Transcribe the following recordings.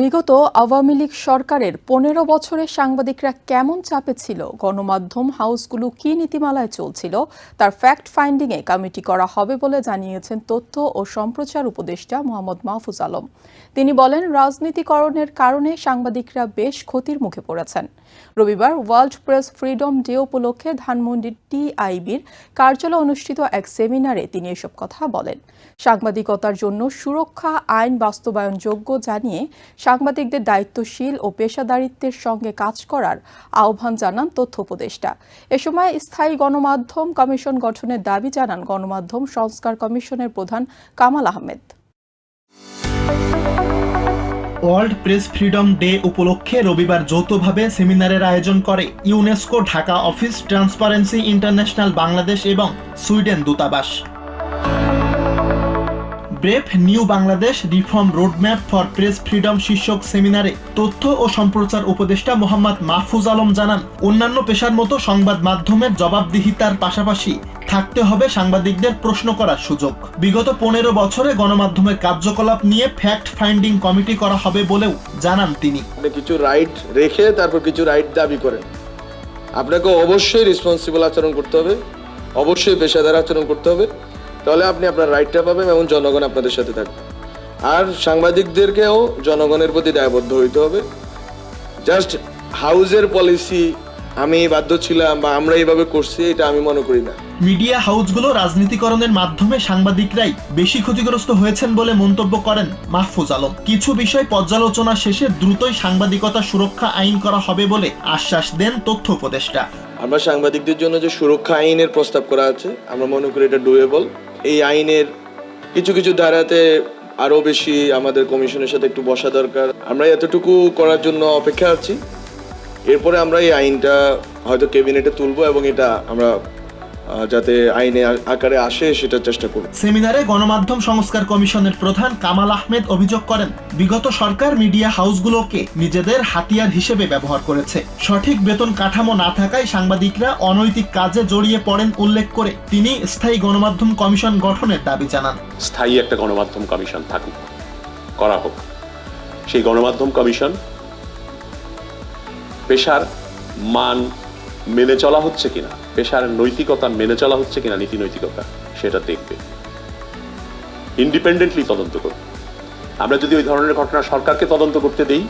বিগত আওয়ামী লীগ সরকারের পনেরো বছরে সাংবাদিকরা কেমন চাপে ছিল? গণমাধ্যম হাউসগুলো কি নীতিমালায় চলছিল? তার ফ্যাক্ট ফাইন্ডিংয়ে কমিটি করা হবে বলে জানিয়েছেন তথ্য ও সম্প্রচার উপদেষ্টা মোহাম্মদ মাহফুজ আলম। তিনি বলেন, রাজনীতিকরণের কারণে সাংবাদিকরা বেশ ক্ষতির মুখে পড়েছেন। রবিবার ওয়ার্ল্ড প্রেস ফ্রিডম ডে উপলক্ষে ধানমন্ডির টিআইবির কার্যালয়ে অনুষ্ঠিত এক সেমিনারে তিনি এসব কথা বলেন। সাংবাদিকতার জন্য সুরক্ষা, আইন বাস্তবায়নযোগ্য জানিয়ে সাংবাদিকদের দায়িত্বশীল ও পেশাদারিত্বের সঙ্গে কাজ করার আহ্বান জানান তথ্য উপদেষ্টা। এ সময় স্থায়ী গণমাধ্যম কমিশন গঠনের দাবি জানান গণমাধ্যম সংস্কার কমিশনের প্রধান Kamal Ahmed. World Press Freedom Day উপলক্ষে রবিবার যৌথভাবে সেমিনারের আয়োজন করে UNESCO Dhaka office Transparency International Bangladesh এবং সুইডেন দূতাবাস। Brave New Bangladesh, Reform Roadmap for Press Freedom শীর্ষক সেমিনারে তথ্য ও সম্প্রচার উপদেষ্টা মোহাম্মদ মাহফুজ আলম জানান, অন্যান্য পেশার মতো সংবাদ মাধ্যমের জবাবদিহিতার পাশাপাশি থাকতে হবে সাংবাদিকদের প্রশ্ন করার সুযোগ। বিগত পনেরো বছরে গণমাধ্যমের কার্যকলাপ নিয়ে ফ্যাক্ট ফাইন্ডিং কমিটি করা হবে বলেও জানান তিনি। কিছু রাইট রেখে তারপর কিছু রাইট দাবি করেন। আপনাকে অবশ্যই রেসপন্সিবল আচরণ করতে হবে, অবশ্যই পেশাদার আচরণ করতে হবে। তাহলে আপনি আপনার রাইটটা পাবেন এবং জনগণ আপনাদের সাথে থাকবে। আর সাংবাদিকদেরকেও জনগণের প্রতি দায়বদ্ধ হইতে হবে। জাস্ট হাউজের পলিসি আমি বাধ্য ছিলাম বা আমরা এইভাবে করছি এটা আমি মনে করি না। মিডিয়া হাউসগুলো রাজনীতিকরণের মাধ্যমে সাংবাদিকরাই বেশি ক্ষতিগ্রস্ত হয়েছেন বলে মন্তব্য করেন মাহফুজ আলম। কিছু বিষয় পর্যালোচনা শেষে দ্রুতই সাংবাদিকতা সুরক্ষা আইন করা হবে বলে আশ্বাস দেন তথ্য উপদেষ্টা। আমরা সাংবাদিকদের জন্য যে সুরক্ষা আইনের প্রস্তাব করা আছে আমরা মনে করি এটা ডুয়েবল এই আইনের কিছু কিছু ধারাতে আরও বেশি আমাদের কমিশনের সাথে একটু বসা দরকার। আমরা এতটুকু করার জন্য অপেক্ষা আছি। এরপরে আমরা এই আইনটা হয়তো ক্যাবিনেটে তুলব এবং এটা আমরা যাতে আইনে আকারে আসে সেটার চেষ্টা করব। সেমিনারে গণমাধ্যম সংস্কার কমিশনের প্রধান কামাল আহমেদ অভিযোগ করেন বিগত সরকার মিডিয়া হাউসগুলোকে নিজেদের হাতিয়ার হিসেবে ব্যবহার করেছে। সঠিক বেতন কাঠামো না থাকায় সাংবাদিকরা অনৈতিক কাজে জড়িয়ে পড়েন উল্লেখ করে তিনি স্থায়ী গণমাধ্যম কমিশন গঠনের দাবি জানান। স্থায়ী একটা গণমাধ্যম কমিশন থাকুক করা হোক। সেই গণমাধ্যম কমিশন পেশার মান মেনে চলা হচ্ছে কিনা? পেশার নৈতিকতা মেনে চলা হচ্ছে কিনা নীতি নৈতিকতা সেটা দেখবে। ইন্ডিপেন্ডেন্টলি তদন্ত করবে। আমরা যদি ওই ধরনের ঘটনা সরকারকে তদন্ত করতে দেই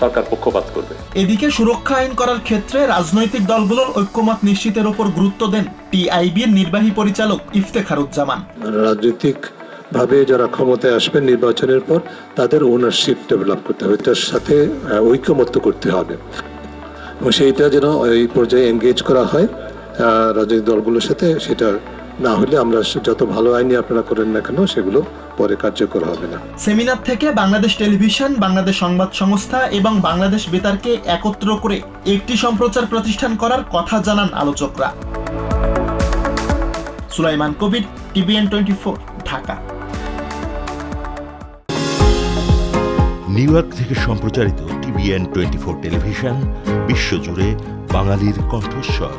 সরকার পক্ষপাত করবে। এদিকে সুরক্ষা আইন করার ক্ষেত্রে রাজনৈতিক দলগুলোর ঐক্যমত নিশ্চিতের উপর গুরুত্ব দেন টিআইবির নির্বাহী পরিচালক ইফতেখারুজ্জামান। রাজনৈতিক ভাবে যারা ক্ষমতায় আসবেন নির্বাচনের পর তাদের ওনারশিপ ডেভেলপ করতে হবে এটার সাথে আহ, ঐকমত্য করতে হবে। এবং সেইটা যেন এই পর্যায়ে এঙ্গেজ করা হয় রাজনৈতিক দলগুলোর সাথে সেটা না হলে আমরা যত ভালো আইনি আপনারা করেন না কেন সেগুলো পরে কার্যকর হবে না। সেমিনার থেকে বাংলাদেশ টেলিভিশন বাংলাদেশ সংবাদ সংস্থা এবং বাংলাদেশ বেতারকে একত্র করে একটি সম্প্রচার প্রতিষ্ঠান করার কথা জানান আলোচকরা। Sulaiman Kabir TVN twenty four Dhaka. New York থেকে সম্প্রচারিত টিভিএন টোয়েন্টি ফোর টেলিভিশন বিশ্বজুড়ে বাঙালির কণ্ঠস্বর।